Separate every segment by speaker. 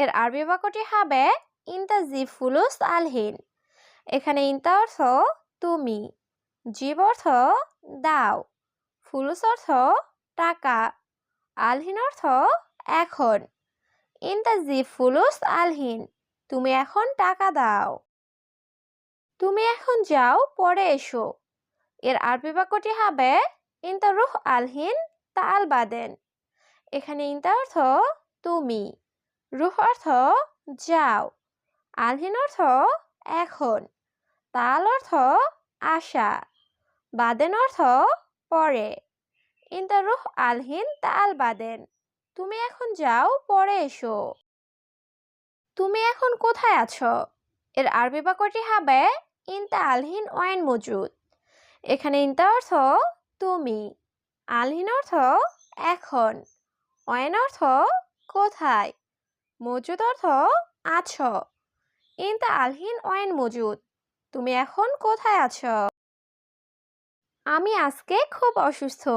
Speaker 1: এর আরবি বাক্যটি হবে ইনতা জি ফুলুস আলহিন। এখানে ইনতা অর্থ তুমি, জীব অর্থ দাও, ফুলুস অর্থ টাকা, আলহিন অর্থ এখন। ইনতা জি ফুলুস আলহিন, তুমি এখন টাকা দাও। তুমি এখন যাও, পরে এসো। এর আরবি বাক্যটি হবে ইনতা রুহ আলহিন তাল বাদেন। এখানে ইনতা অর্থ তুমি। রুহ অর্থ যাও, আলহিন অর্থ এখন, তাল অর্থ আশা, বাদেন অর্থ পরে। ইনতা রুহ আলহিন, তাল বাদেন। তুমি এখন যাও, পরে এসো। তুমি এখন কোথায় আছো? এর আরবি বাক্যটি হবে ইনতা আলহিন ওয়াইন মজুদ। এখানে ইনতা অর্থ তুমি, আলহিন অর্থ এখন, ওয়াইন অর্থ কোথায়? মজুদ অর্থ আছো। ইনতা আলহিন ওয়াইন মজুদ। তুমি এখন কোথায় আছো? আমি আজকে খুব অসুস্থ।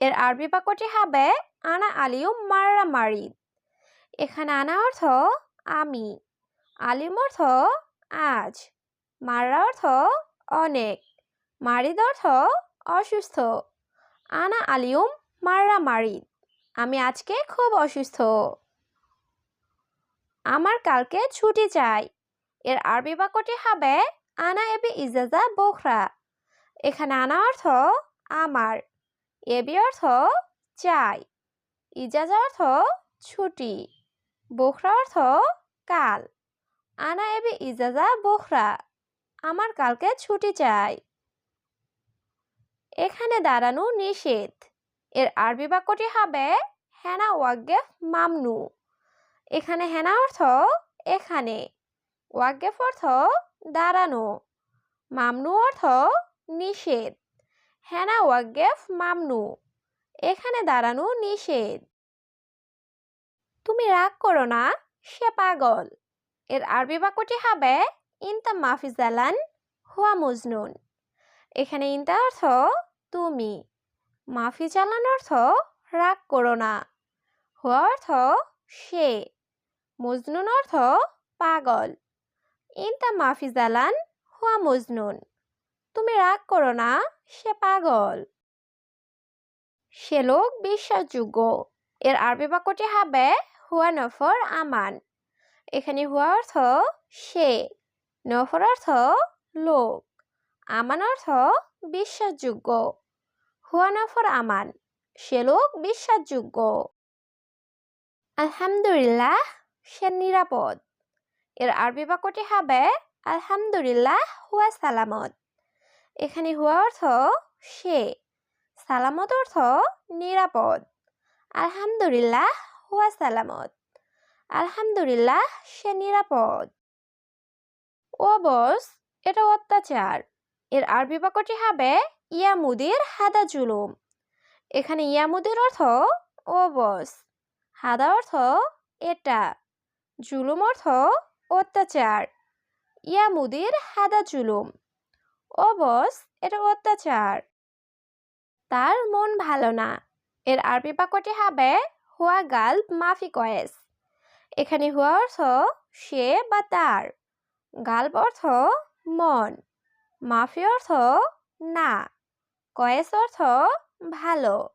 Speaker 1: এর আরবি বাক্যটি হবে, আনা আলিউম মাররা মারিদ। এখানে আনা অর্থ, আমি। আলিম অর্থ, আজ। মাররা অর্থ, অনেক। মারিদ অর্থ, অসুস্থ। আনা আলিউম মাররা মারিদ। আমি আজকে খুব অসুস্থ। আমার কালকে ছুটি চাই। এর আরবি বাক্যটি হবে, আনা এবি ইজাজা বোখরা। এখানে আনা অর্থ, আমার। এবি অর্থ, চাই। ইজাজা অর্থ, ছুটি। বোখরা অর্থ, কাল। আনা এবি ইজাজা বোখরা। আমার কালকে ছুটি চাই। এখানে দাঁড়ানো নিষেধ। এর আরবি বাক্যটি হবে, হেনা ওয়াগেফ মামনু। এখানে হেনা অর্থ এখানে। ওয়াগেফ অর্থ দাঁড়ানো। মামনু অর্থ নিষেধ। হেনা ওয়াগেফ মামনু। এখানে দাঁড়ানো নিষেধ। তুমি রাগ করো না, সে পাগল। এর আরবি বাক্যটি হবে, ইনতা মাফিজালান হুয়া মজনুন। এখানে ইনতা অর্থ, তুমি। মাফিজালান অর্থ, রাগ করো না। হুয়া অর্থ, সে। মজনুন অর্থ পাগল। ইনতা মাফিজালান হুয়া মজনুন। তুমি রাগ করো না, সে পাগল। সে লোক বিশ্বাসযোগ্য। এর আরবি বাক্যটি হবে হুয়া নফর আমান। এখানে হুয়া অর্থ সে, নফর অর্থ লোক। আমান অর্থ বিশ্বাসযোগ্য। হুয়া নফর আমান, সে লোক বিশ্বাসযোগ্য। আলহামদুলিল্লাহ সে নিরাপদ। এর আরবি বাক্যটি হবে, আলহামদুলিল্লাহ, হুয়া সালামত। এখানে হুয়া অর্থ, সে। সালামত অর্থ, নিরাপদ। আলহামদুলিল্লাহ, হুয়া সালামত। আলহামদুলিল্লাহ, সে নিরাপদ। ও বস, এটা অত্যাচার। এর আরবি বাক্যটি হবে, ইয়ামুদির হাদা জুলুম। এখানে ইয়ামুদির অর্থ, ও বস। হাদা অর্থ, এটা। জুলুম অর্থ অত্যাচার। ইয়ামুদির হাদা জুলুম। ও বস, এটা অত্যাচার। তার মন ভালো না। এর আরবি বাক্যটি হবে, হুয়া গাল মাফি কয়েস। এখানে হুয়া অর্থ, সে বা তার। গাল্ব অর্থ, মন। মাফি অর্থ, না। কয়েস অর্থ, ভালো।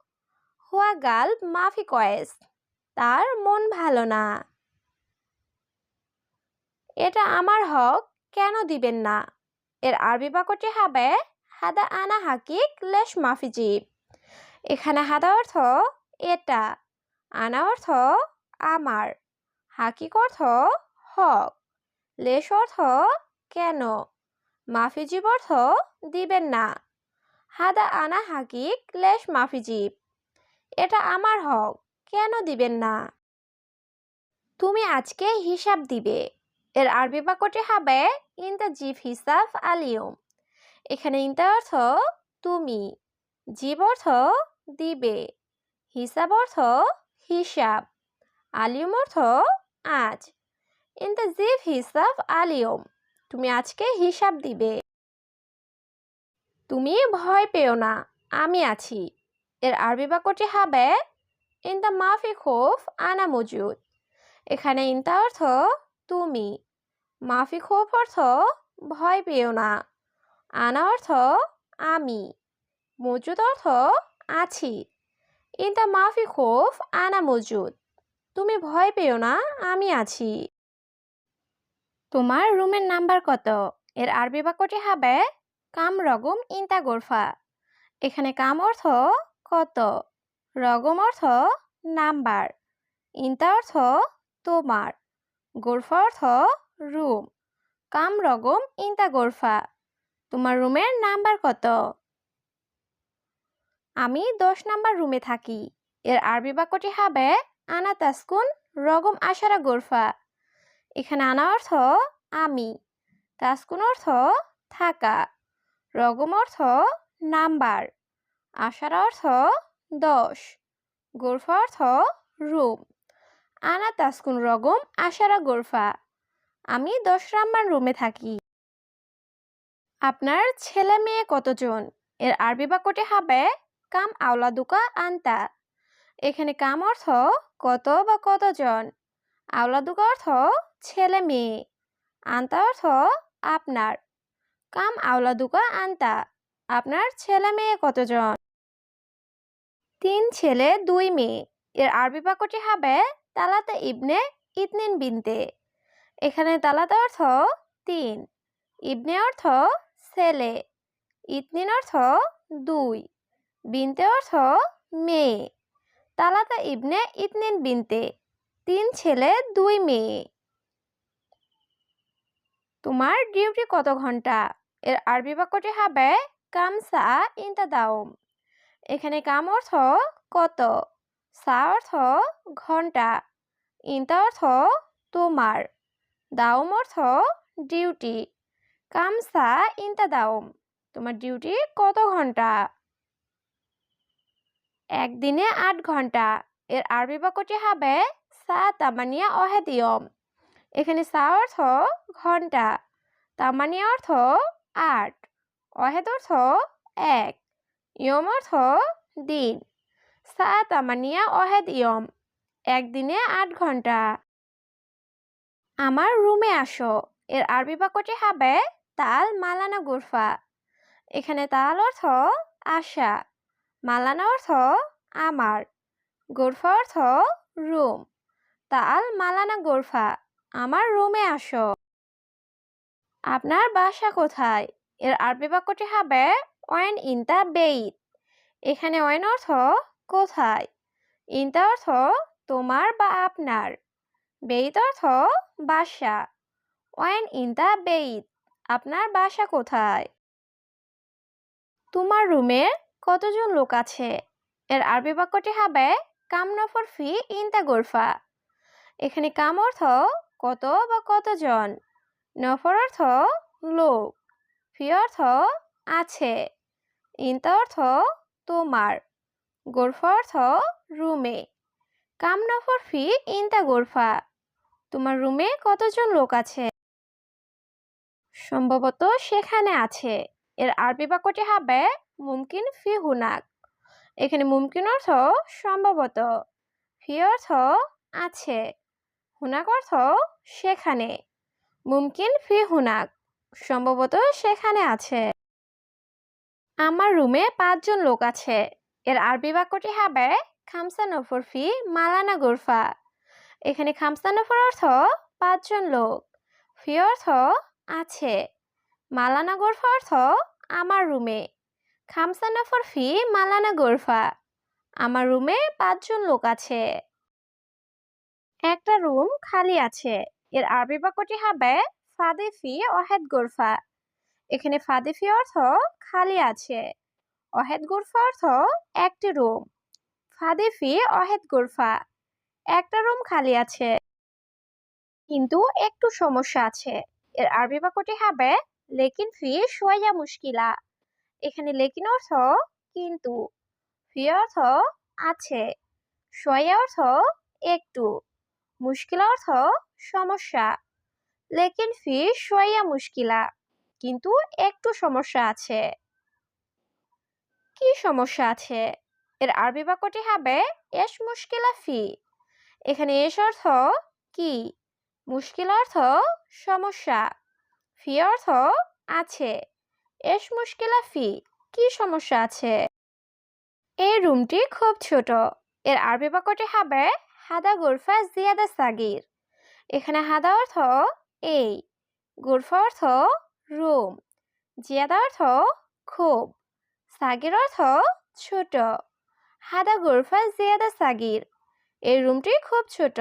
Speaker 1: হুয়া গাল মাফি কয়েস। তার মন ভালো না। এটা আমার হক, কেন দিবেন না? এর আরবি বাক্যটি হবে, হাদা আনা হাকিক লেশ মাফিজিব এখানে হাদা অর্থ, এটা। আনা অর্থ, আমার। হাকিক অর্থ, হক। লেশ অর্থ, কেন? মাফিজিব অর্থ, দিবেন না। হাদা আনা হাকিক লেশ মাফিজিব এটা আমার হক, কেন দিবেন না? তুমি আজকে হিসাব দিবে। এর আরবি বাক্যটি হবে ইনতা জিব হিসাব আলিয়ম এখানে ইনতা অর্থ তুমি জীব অর্থ দিবে হিসাব অর্থ হিসাব আলিয়ম অর্থ আজ ইনতা জিব হিসাব আলিয়ম তুমি আজকে হিসাব দিবে তুমি ভয় পেও না, আমি আছি এর আরবি বাক্যটি হবে ইনতা মাফি খোফ আনা মজুদ এখানে ইনতা অর্থ তুমি মাফি খোফ অর্থ ভয় পেও না। আনা অর্থ আমি। মজুদ অর্থ আছি। ইনতা মাফি খোফ আনা মজুদ। তুমি ভয় পেও না, আমি আছি। তোমার রুমের নাম্বার কত? এর আরবি বাক্যটি হবে কাম রগম ইনতা গোরফা। এখানে কাম অর্থ কত? রগম অর্থ নাম্বার। ইনতা অর্থ তোমার। গোরফা অর্থ রুম। কাম রগম ইনতা গোরফা। তোমার রুমের নাম্বার কত? আমি দশ নাম্বার রুমে থাকি। এর আরবি বাক্যটি হবে, আনা তাসকুন রগম আশারা গোরফা। এখানে আনা অর্থ, আমি। তাসকুন অর্থ, থাকা। রগম অর্থ, নাম্বার। আশার অর্থ, দশ। গোরফা অর্থ, রুম। আনা তাসকুন রগম আশারা গোরফা। আমি দশ নাম্বার রুমে থাকি। আপনার ছেলে মেয়ে কতজন? এর আরবি বাক্যটি হবে, কাম আওলাদুকা আন্তা। এখানে কাম অর্থ কত বা কতজন? আওলাদুকা অর্থ ছেলে মেয়ে আন্তা অর্থ আপনার। কাম আওলাদুকা আন্তা। আপনার ছেলে মেয়ে কতজন? তিন ছেলে, দুই মেয়ে। এর আরবি বাক্যটি হবে, তালাতে ইবনে ইতনিন বিনতে। এখানে তালাতে অর্থ তিন, ইবনে অর্থ ছেলে, ইতনিন অর্থ দুই, বিনতে অর্থ মেয়ে, তালাতা ইবনে ইতনিন বিনতে তিন ছেলে, দুই মেয়ে। তোমার ডিউটি কত ঘণ্টা? এর আরবি বাক্যটি হবে কামসা ইনতা দাওম। এখানে কাম অর্থ কত? সা অর্থ ঘণ্টা, ইনতা অর্থ তোমার। দাওম অর্থ ডিউটি কামসা ইনতা দাওম। তোমার ডিউটি কত ঘণ্টা? একদিনে আট ঘণ্টা। এর আরবি বাক্যটি হবে সা তামানিয়া অহেদিয়ম এখানে সা অর্থ ঘণ্টা। তামানিয়া অর্থ আট। অহেদ অর্থ এক। ইয়ম অর্থ দিন। সা তামানিয়া অহেদ ইয়ম একদিনে আট ঘণ্টা। আমার রুমে আসো। এর আরবি বাক্যটি হবে তাল মালানা গুরফা। এখানে তাল অর্থ আশা, মালানা অর্থ আমার, গোরফা অর্থ রুম। তাল মালানা গোরফা, আমার রুমে আসো। আপনার বাসা কোথায়? এর আরবি বাক্যটি হবে ওয়েন ইনতা বেইত। এখানে ওয়েন অর্থ কোথায়? ইনতা অর্থ তোমার বা আপনার। বেইত অর্থ বাসা। ওয়েন ইন দ্য বেইত আপনার বাসা কোথায়? তোমার রুমে কতজন লোক আছে? এর আরবি বাক্যটি হবে, কাম নফর ফি ইন দ্য গোরফা। এখানে কাম অর্থ কত বা কতজন? নফর অর্থ লোক। ফি অর্থ আছে। ইনতা অর্থ তোমার। গোরফা অর্থ রুমে। কাম নফর ফি ইনতা গোরফা। তোমার রুমে কতজন লোক আছে? সম্ভবত সেখানে আছে। এর আরবি বাক্যটি হবে মুমকিন ফি হুনাক। এখানে মুমকিন অর্থ সম্ভবত। ফি অর্থ আছে। হুনাক অর্থ সেখানে। মুমকিন ফি হুনাক সম্ভবত সেখানে আছে। আমার রুমে পাঁচজন লোক আছে। এর আরবি বাক্যটি হবে খামসা নফর ফি মালানা গোরফা। এখানে খামসা নফর অর্থ পাঁচজন লোক। ফি অর্থ আছে। মালানা গোরফা অর্থ আমার রুমে। খামসা নফর ফি মালানা গোরফা আমার রুমে পাঁচজন লোক আছে। একটা রুম খালি আছে। এর আরবি বাক্যটি হবে ফাদেফি অহেদ গোরফা। এখানে ফাদেফি অর্থ খালি আছে। অহেদ গোরফা অর্থ একটি রুম। ফাদেফি অহেদ গোরফা। একটা রুম খালি আছে। কিন্তু একটু সমস্যা আছে। এর আরবি বাক্যটি হবে, লেকিন ফি সোয়া মুশকিলা। এখানে লেকিন অর্থ কিন্তু। ফি অর্থ আছে। সোয়া অর্থ একটু। মুশকিল অর্থ সমস্যা। লেকিন ফি সোয়া মুশকিলা। কিন্তু একটু সমস্যা আছে। কি সমস্যা আছে? এর আরবি বাক্যটি হবে, এস মুশকিলা ফি। এখানে এস অর্থ কি? মুশকিল অর্থ সমস্যা। ফি অর্থ আছে। এস মুশকিলা ফি, কি সমস্যা আছে? এই রুমটি খুব ছোট। এর আরবি বাক্যটি হবে, হাদা গুরফা জিয়াদা সাগির। এখানে হাদা অর্থ এই। গুরফা অর্থ রুম। জিয়াদা অর্থ খুব। সাগির অর্থ ছোট। হাদা গুরফা জিয়াদা সাগির। এই রুমটি খুব ছোট।